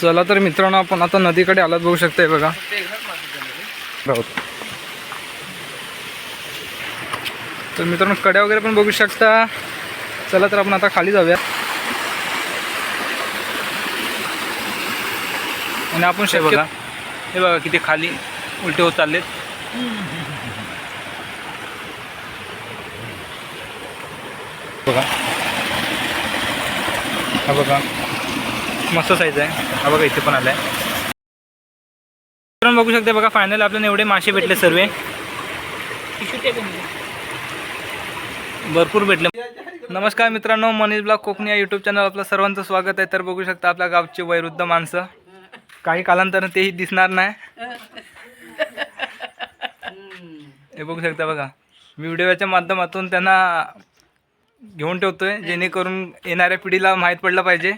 चला तर मित्रांनो आपण आता नदीकडे आलात बघू शकताय बघा. तर मित्रांनो कड्या वगैरे पण बघू शकता. चला तर आपण आता खाली जाऊया. आणि आपण शक्य बघा. हे बघा किती खाली उलटे होत चाललेत. बघा. हा बघा. मस्त साईज आहे. हा बघा इथे पण आलाय. मित्रांनो बघू शकते बघा फायनल आपल्याला एवढे मासे भेटले सर्व. भरपूर भेटले. नमस्कार मित्रांनो मनीष ब्लॉग कोकणी या यूट्यूब चॅनल आपलं सर्वांचं स्वागत आहे. तर बघू शकता आपल्या गावचे वैरुद्ध माणसं. काही कालांतर तेही दिसणार नाही. हे बघू शकता बघा. व्हिडिओच्या माध्यमातून त्यांना घेऊन ठेवतोय जेणेकरून येणाऱ्या पिढीला माहीत पडलं पाहिजे.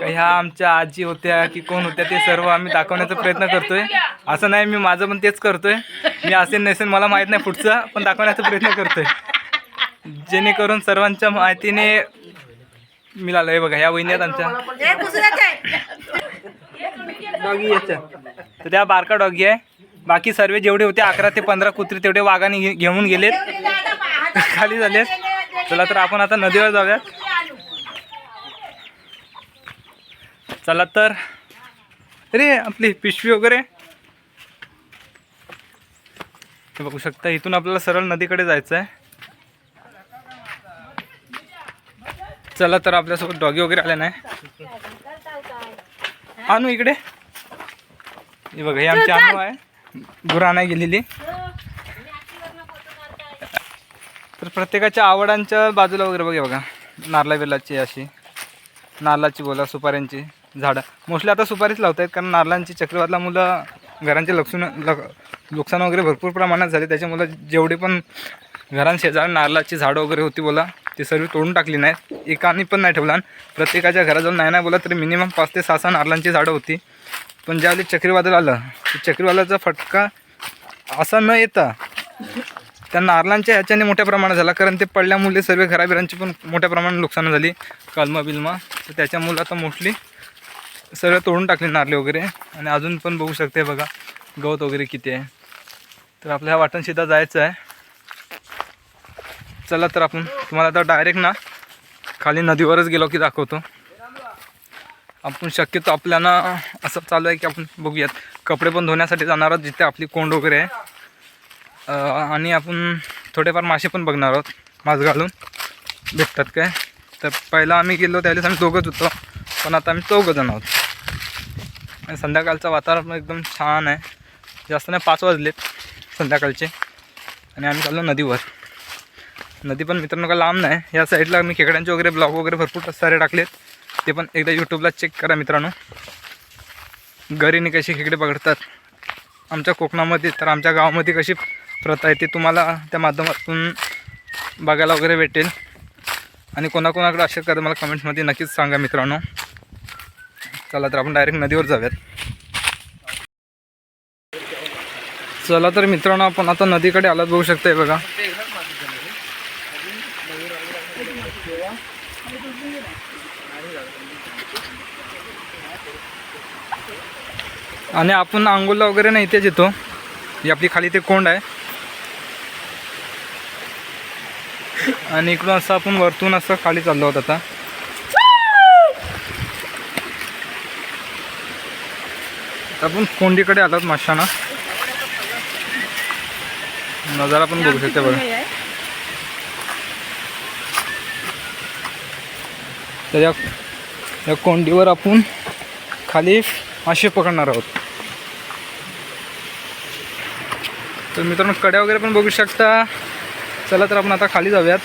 ह्या आमच्या आजी होत्या की कोण होत्या ते सर्व आम्ही दाखवण्याचा प्रयत्न करतोय. असं नाही मी माझं पण तेच करतोय. मी असेल नसेल मला माहीत नाही पुढचं पण दाखवण्याचा प्रयत्न करतोय. जेणेकरून सर्वांच्या माहितीने मिळालं. हे बघा ह्या वहिन्यात आमच्या. डॉगी याच्या तर त्या बारका डॉगी आहे. बाकी सर्व जेवढे होते अकरा ते पंधरा कुत्रे तेवढे वाघाने घेऊन गेलेत. खाली झालेत. चला तर आपण आता नदीवर जाऊयात. चला तर. अरे आपली पिशवी वगैरे. हे बघू शकता इथून आपल्याला सरळ नदीकडे जायचं आहे चला तर आपल्यासोबत डॉगी वगैरे आले नाही. आणू इकडे. हे बघा ही आमची आणू आहे. गुरा नाही गेलेली तर प्रत्येकाच्या आवडांच्या बाजूला वगैरे बघा बघा. नारला बिलाची अशी. नारळाची बोला सुपाऱ्यांची झाडं. मोस्टली आता सुपारीच लावत आहेत कारण नारळांची चक्रवातला मुलं घरांचे लक्षण लक नुकसान वगैरे भरपूर प्रमाणात झाले. त्याच्यामुळं जेवढी पण घरांशेजारी नारळाची झाडं वगैरे होती बोला ती सर्व तोडून टाकली नाहीत. एकाने पण नाही ठेवला प्रत्येकाच्या घराजवळ नाही नाही बोला तरी मिनिमम पाच ते सहा सहा नारळांची झाडं होती. पण ज्यावेळी चक्रीवादळ आलं चक्रीवादळाचा फटका असा न येता त्या नारळांच्या ह्याच्याने मोठ्या प्रमाणात झाला कारण ते पडल्यामुळे सर्व घराबिरांची पण मोठ्या प्रमाणात नुकसान झाली. कलमा बिलमा. तर त्याच्यामुळे आता मोस्टली सर्व तोडून टाकले नारळे वगैरे. आणि अजून पण बघू शकते बघा गवत वगैरे किती आहे. तर आपल्या ह्या वाटण सीधा जायचं आहे. चला तर आपण तुम्हाला आता डायरेक्ट ना खाली नदीवरच गेलो की दाखवतो. आपण शक्यतो आपल्याला असं चालू आहे की आपण बघूयात. कपडे पण धुण्यासाठी जाणार आहोत जिथे आपली कोंड वगैरे आहे. आणि आपण थोडेफार मासे पण बघणार आहोत. मास घालून भेटतात काय? तर पहिला आम्ही गेलो त्यावेळेस आम्ही दोघंच होतो. पण आता आम्ही चौघं जण आहोत. आणि संध्याकाळचं वातावरण एकदम छान आहे. जास्त नाही पाच वाजलेत संध्याकाळचे. आणि आम्ही चाललो नदीवर. नदी पण मित्रांनो का लांब नाही. या साईडला मी खेकड्यांचे वगैरे ब्लॉग वगैरे भरपूर सारे टाकलेत. ते पण एकदा यूट्यूबला चेक करा मित्रांनो. गरीने कसे खेकडे पकडतात. आमच्या कोकणामध्ये तर आमच्या गावामध्ये कशी प्रथा आहे ती तुम्हाला त्या माध्यमातून बघायला वगैरे भेटेल. आणि कोणाकोणाकडे असेल का तर मला कमेंट्समध्ये नक्कीच सांगा मित्रांनो. चला तर आपण डायरेक्ट नदीवर जाऊयात. चला तर मित्रांनो आपण आता नदीकडे आलात बघू शकताय बघा. आणि आपण आंघोळला वगैरे नाही इथेच येतो. ही आपली खाली ते कोंड आहे. आणि इकडून असं आपण वरतून असं खाली चाललो आहोत आता. आपण कोंडीकडे आलात माशांना. नजारा पण बघू शकते बघा. तर या कोंडीवर आपण खाली मासे पकडणार आहोत. तर मित्रांनो कड्या वगैरे पण बघू शकता. चला तर आपण आता खाली जाऊयात.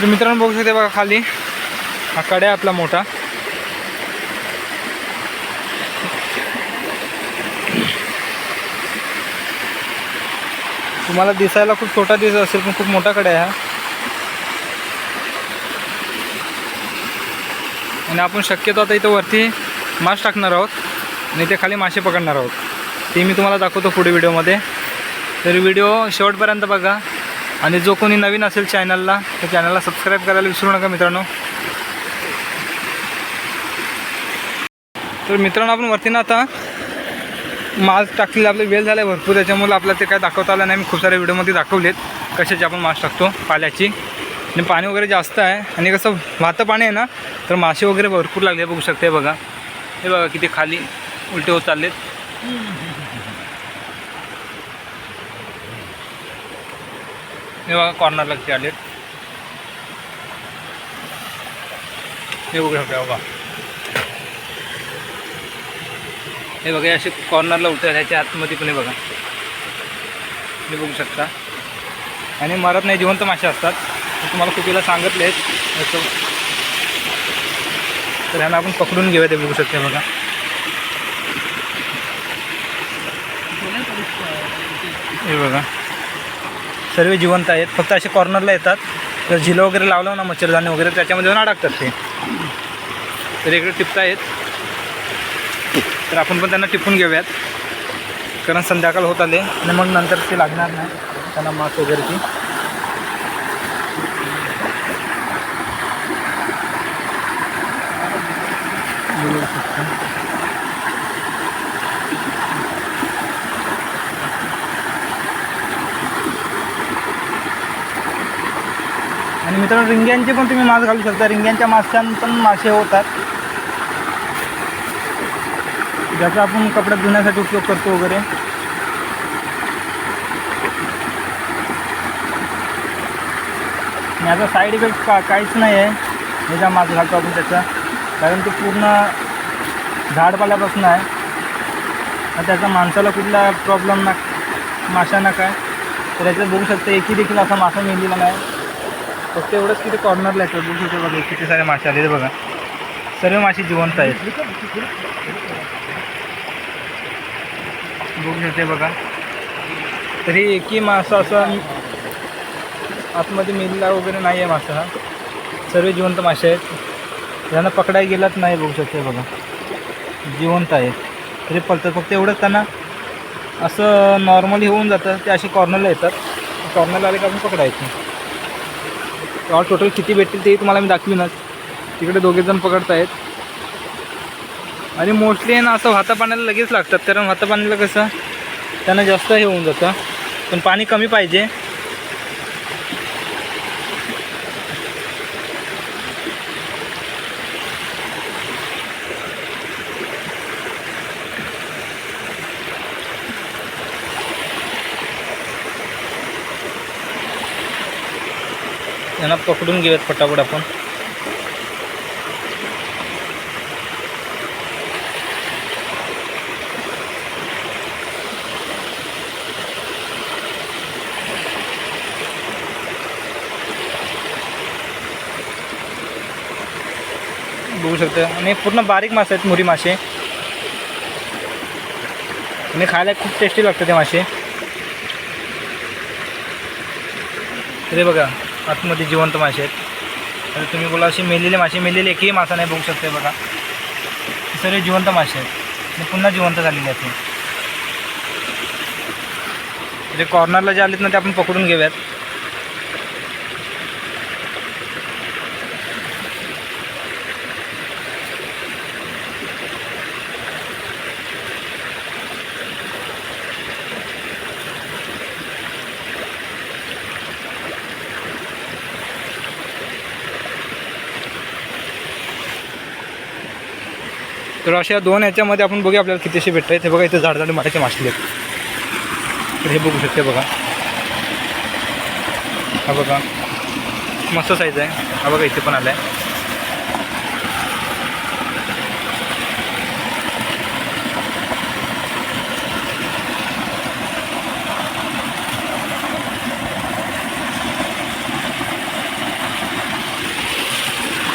तर मित्रांनो बघू शकते बघा खाली. हा कड्या आहे आपला मोठा. तुम्हाला दिसायला खूप छोटा दिसत असेल पण खूप मोठा कड्या आहे हा. आणि आपण शक्यतो आता इथं वरती मास टाकणार आहोत आणि ते खाली मासे पकडणार आहोत. ते मी तुम्हाला दाखवतो पुढे व्हिडिओमध्ये. तर व्हिडिओ शेवटपर्यंत बघा. आणि जो कोणी नवीन असेल चॅनलला त्या चॅनलला सबस्क्राईब करायला विसरू नका मित्रांनो. तर मित्रांनो आपण वरती ना आता मास टाकलेला आपले वेल झाला आहे भरपूर. त्याच्यामुळे आपल्याला ते काय दाखवता आलं नाही. मी खूप साऱ्या व्हिडिओमध्ये दाखवलेत कशाची आपण मास टाकतो पाल्याची. आणि पाणी वगैरे जास्त आहे. आणि कसं वाहतं पाणी आहे ना तर मासे वगैरे भरपूर लागले बघू शकते बघा. हे बघा किती खाली उलटे होत चाललेत. हे बघा कॉर्नरला किती आलेत. हे बघू शकता बघा. हे बघा हे असे कॉर्नरला उलटे ह्याच्या आतमध्ये पण हे बघा. हे बघू शकता. आणि मरत नाही जिवंत मासे असतात. तुम्हाला खूप वेळा सांगितले आहेत. तर ह्यांना आपण पकडून घेऊया ते बघू शकते बघा. हे बघा. सर्व जिवंत आहेत. फक्त असे कॉर्नरला येतात. तर झिलं वगैरे लावलं ना मच्छरदाणी वगैरे त्याच्यामध्ये जाऊन अडकतात ते. तर इकडे टिपता आहेत. तर आपण पण त्यांना टिपून घेऊयात. कारण संध्याकाळ होत आले आणि मग नंतर ते लागणार नाही. त्यांना मास वगैरेची. बघू मित्रांनो रिंग्यांचे पण तुम्ही मास घालू शकता. रिंग्यांच्या माशां पण मासे होतात. ज्याचा आपण कपड्यात धुण्यासाठी उपयोग करतो वगैरे. याचा साईड इफेक्ट का काहीच नाही आहे याचा मास घालतो आपण त्याचा. कारण तो पूर्ण झाडपाल्यापासून आहे. त्याचा माणसाला कुठला प्रॉब्लेम ना माशांना काय? तर याच्यात बघू शकता एकही देखील असा मासा मिळलेला नाही. फक्त एवढंच की ते कॉर्नरला येतं बघू शकतो बघा किती सारे मासे आलेले बघा. सर्व मासे जिवंत आहेत. बघू शकते बघा. तरी एकही मासा असा आतमध्ये मेलेला वगैरे नाही आहे मासा. हा सर्व जिवंत मासे आहेत. त्यांना पकडायला गेलाच नाही बघू शकते बघा. जिवंत आहेत. तरी पलतात फक्त एवढंच त्यांना असं नॉर्मली होऊन जातं. ते असे कॉर्नरला येतात. कॉर्नरला आले का आपण पकडायचं. रॉड टोटल किती भेटतील तेही तुम्हाला मी दाखवीनच. तिकडे दोघेजण पकडत आहेत आणि मोस्टली ना असं वातापाण्याला लगेच लागतात. कारण वाहता पाण्याला कसं त्यांना जास्त हे होऊन जातं. पण पाणी कमी पाहिजे. पकडून घेऊयात फटाफट आपण. बघू शकता. आणि पूर्ण बारीक मासे आहेत मुरी मासे. आणि खायला खूप टेस्टी लागतं ते मासे. ते बघा. आतमध्ये जिवंत मासे आहेत. तर तुम्ही बोला असे मेलेले मासे मेलेले एकही मासा नाही बघू शकते बघा. हे सर्व जिवंत मासे आहेत. आणि पुन्हा जिवंत झालेले आहेत ते कॉर्नरला जे आलेत ना ते आपण पकडून घेऊयात. तर अशा दोन याच्यामध्ये आपण बघूया आपल्याला कितीशी भेटत आहे ते बघा इथे झाड झाड मारायचे मासले आहेत. तर हे बघू शकते बघा. हा बघा. मस्त साईज आहे. हा बघा इथे पण आला आहे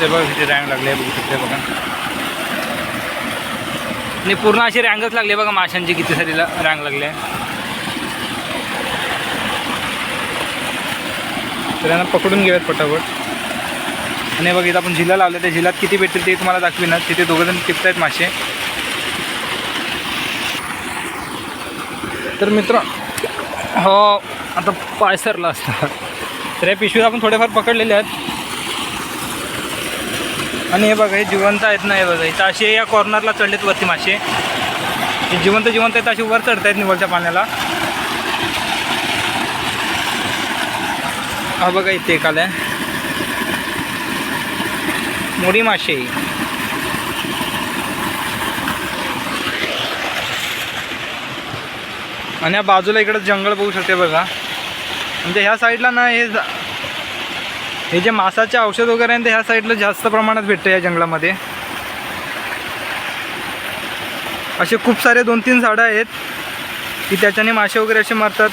ते बघा किती रँग लागले बघू शकते बघा. आणि पूर्ण अशी रँगच लागली बघा माशांची किती सारी रँग लागली आहे. तर यांना पकडून घेऊयात पटापट. आणि बघ इथं आपण झिला लावल्या त्या झिलात किती भेटतील ते तुम्हाला दाखवीन तिथे दोघंजण आहेत मासे. तर मित्र हो आता पाय सरला असता तर या पिशवीत आपण थोडेफार पकडलेले आहेत. आणि हे बघा हे जिवंत आहेत ना हे बघा इथं असे या कॉर्नरला चढलेत वरती मासे. हे जिवंत जिवंत आहेत असे वर चढत आहेत निवळच्या पाण्याला. हा बघा इथे एक आलाय. मोडी मासे. आणि या बाजूला इकडं जंगल बघू शकते बघा. म्हणजे ह्या साईडला ना हे जा- हे जे मासाचे औषध वगैरे आहे ते ह्या साईडला जास्त प्रमाणात भेटतं या जंगलामध्ये. असे खूप सारे दोन तीन झाडं आहेत की त्याच्याने मासे वगैरे असे मरतात.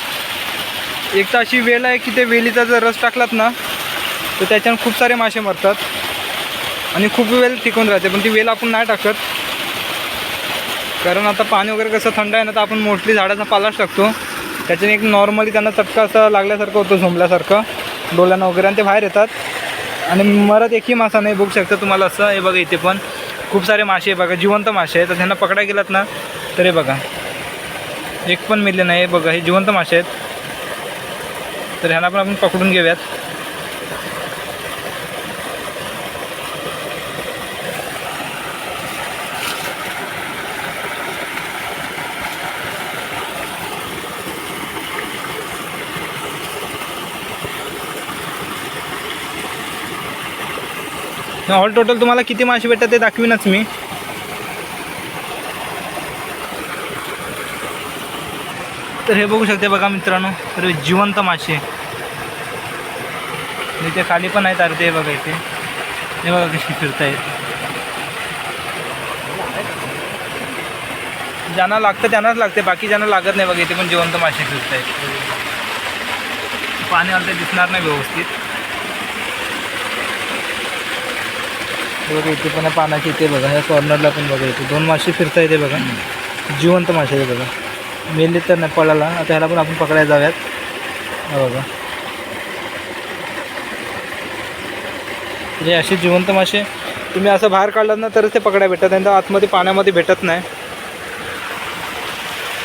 एक तर अशी वेल आहे की ते वेलीचा जर रस टाकलात ना तर त्याच्याने खूप सारे मासे मरतात. आणि खूप वेल टिकून राहते पण ती वेल आपण नाही टाकत. कारण आता पाणी वगैरे कसं थंड आहे ना तर आपण मोस्टली झाडाचा पालाच टाकतो. त्याच्याने एक नॉर्मली त्यांना चटका असं लागल्यासारखं होतं झोंबल्यासारखं. डोळ्यांना वगैरे आणि ते बाहेर येतात. आणि मरत एकही मासा नाही बघू शकता तुम्हाला असं हे बघा इथे पण. खूप सारे मासे आहे बघा जिवंत मासे आहेत. तर त्यांना पकडायला गेलात ना तर हे बघा. एक पण मिळले नाही बघा हे जिवंत मासे आहेत. तर ह्यांना पण आपण पकडून घेऊयात. ऑल टोटल तुम्हाला किती मासे भेटतात ते दाखवीनच मी. तर हे बघू शकते बघा मित्रांनो तर जिवंत मासे. इथे खाली पण आहेत अरे ते बघा इथे. हे बघा कशी फिरतायत. ज्यांना लागतं त्यांनाच लागते बाकी ज्यांना लागत नाही बघा इथे पण जिवंत मासे फिरत आहेत पाणी आलं दिसणार नाही व्यवस्थित. बघा इथे पण पानाची इथे बघा ह्या कॉर्नरला पण बघा इथे. दोन मासे फिरता येते बघा. जिवंत मासे आहे बघा. मेले तर नाही पळाला आता ह्याला पण आपण पकडायला जाऊयात. बघा. म्हणजे असे जिवंत मासे. तुम्ही असं बाहेर काढलात ना तरच ते पकडायला नाही तर आतमध्ये पाण्यामध्ये भेटत नाही.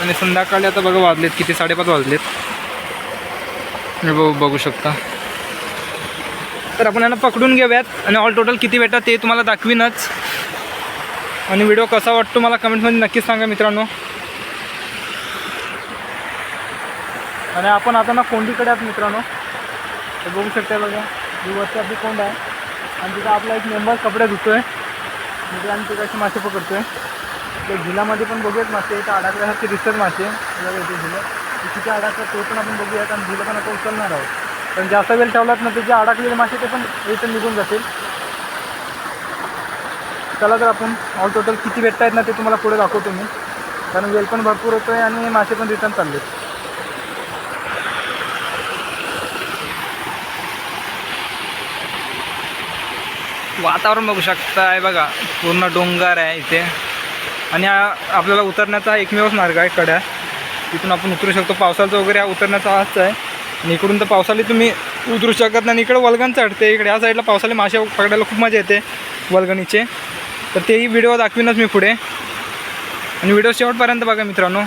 आणि संध्याकाळी आता बघा वाजलेत किती साडेपाच वाजलेत. बघू बघू शकता. तर आपण यांना पकडून घेऊयात. आणि ऑल टोटल किती भेटतात ते तुम्हाला दाखवीनच. आणि व्हिडिओ कसा वाटतो मला कमेंटमध्ये नक्कीच सांगा मित्रांनो. आणि आपण आता ना कोंडीकडे आहात मित्रांनो. तर बघू शकता बघा ही वरती आपली कोंड आहे. आणि तिथं आपला एक मेंबर कपडे धुतोय. आहे आम्ही तिकडचे मासे पकडतोय. तर झिलामध्ये पण बघूयात मासे. इथं अडकल्यासारखे दिसतात मासे. बघा इथे झिलं. तिथे अडकतात ते पण आपण बघूयात आणि झिलं पण आता उचलणार आहोत. पण जास्त वेळ ठेवलात ना त्याचे अडकलेले मासे ते पण इथं निघून जातील. चला तर आपण ऑल टोटल किती भेटत आहेत ना ते तुम्हाला पुढे दाखवतो मी. कारण वेल पण भरपूर होतो आहे आणि मासे पण रिटर्न चालले वातावरण बघू शकता आहे बघा पूर्ण डोंगर आहे इथे. आणि आपल्याला उतरण्याचा एकमेवच मार्ग आहे कड्या. तिथून आपण उतरू शकतो. पावसाचा वगैरे हा उतरण्याचा हाच आहे. आणि इकडून तर पावसाळी तुम्ही उतरू शकत नाही. इकडं इकडे चढते. इकडे या साईडला पावसाळी मासे पकडायला खूप मजा येते वलगणीचे. तर तेही व्हिडिओ दाखवीनच मी पुढे. आणि व्हिडिओ शेवटपर्यंत बघा मित्रांनो.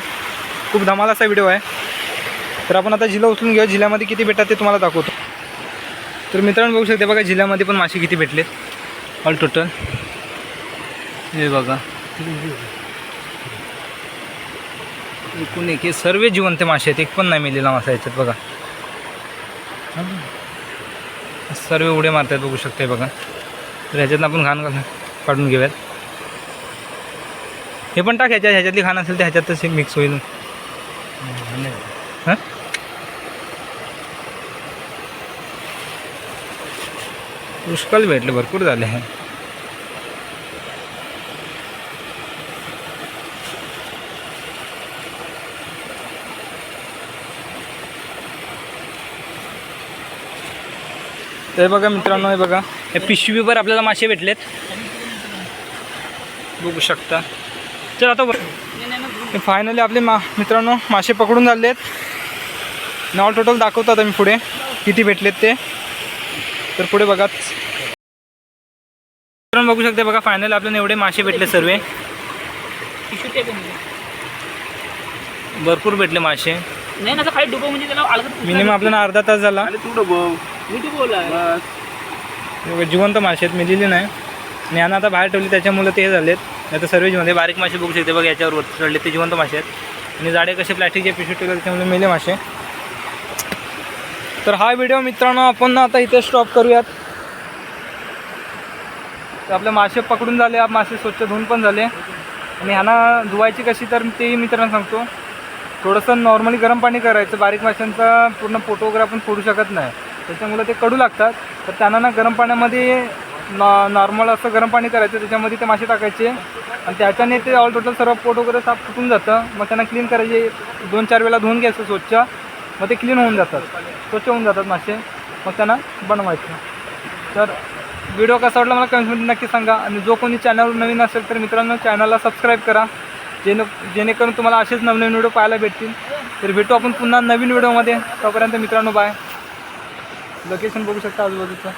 खूप धमाल असा व्हिडिओ आहे. तर आपण आता जिल्हा उचलून घेऊ जिल्ह्यामध्ये किती भेटतात ते तुम्हाला दाखवतो. तर मित्रांनो बघू शकते बघा जिल्ह्यामध्ये पण मासे किती भेटले. ऑल टोटल हे बघा. एकूण एक हे सर्व जिवंत मासे आहेत. एक पण नाही मिळलेला मासा याच्यात बघा. सर्व उडे मारतात बघू शकते बघा. तर ह्याच्यातनं आपण घाण काढून घेऊयात. हे पण टाक ह्याच्यात ह्याच्यातली घाण असेल तर ह्याच्यातच मिक्स होईल. हां? पुष्कळ भेटले भरपूर झाले. आहे तर बघा मित्रांनो हे बघा. या पिशवीवर आपल्याला मासे भेटलेत. बघू शकता. चल आता फायनली आपले मा मित्रांनो मासे पकडून झालेत. नाव टोटल दाखवतो आता मी पुढे. किती भेटलेत ते. तर पुढे बघा. मित्रांनो बघू शकते बघा फायनल आपल्याला एवढे मासे भेटले सर्व. भरपूर भेटले मासे. नाही ना असं खाली डुबव म्हणजे त्याला मिनिमम आपल्याला अर्धा तास झाला. आणि तू डबव मी तू बोला बस. बघा, जिवंत मासे आहेत मी दिली नाही. आणि यांना आता बाहेर ठेवली त्याच्यामुळे ते हे झालेत. नाही तर सर्वेजमध्ये बारीक मासे बघू शकते बघ याच्यावर वरती चढले ते जिवंत मासे आहेत. आणि जाडे कसे प्लॅस्टिकचे पिशवी ठेवले त्याच्यामुळे मेले मासे. तर हा व्हिडिओ मित्रांनो आपण ना आता इथे स्टॉप करूयात. तर आपले मासे पकडून झाले आप मासे स्वच्छ धुवून पण झाले. आणि ह्यांना धुवायची कशी तर तेही मित्रांनो सांगतो. थोडंसं नॉर्मली गरम पाणी करायचं. बारीक माशांचा पूर्ण फोटो वगैरे आपण फोडू शकत नाही. त्याच्यामुळे ते कडू लागतात. तर त्यांना ना गरम पाण्यामध्ये नॉ नॉर्मल असं गरम पाणी करायचं. त्याच्यामध्ये ते मासे टाकायचे. आणि त्याच्याने ते ऑल टोटल सर्व पोट वगैरे साफ फुटून जातं. मग त्यांना क्लीन करायचे. दोन चार वेळा धुवून घ्यायचं स्वच्छ. मग ते क्लीन होऊन जातात. स्वच्छ होऊन जातात मासे. मग त्यांना बनवायचं. तर व्हिडिओ कसा वाटला मला कमेंटमध्ये नक्की सांगा. आणि जो कोणी चॅनल नवीन असेल तर मित्रांनो चॅनलला सबस्क्राईब करा. जेणे जेणेकरून तुम्हाला असेच नवनवीन व्हिडिओ पाहायला भेटतील. तर भेटू आपण पुन्हा नवीन व्हिडिओमध्ये तोपर्यंत मित्रांनो बाय लोकेशन बघू शकता आजूबाजूचं.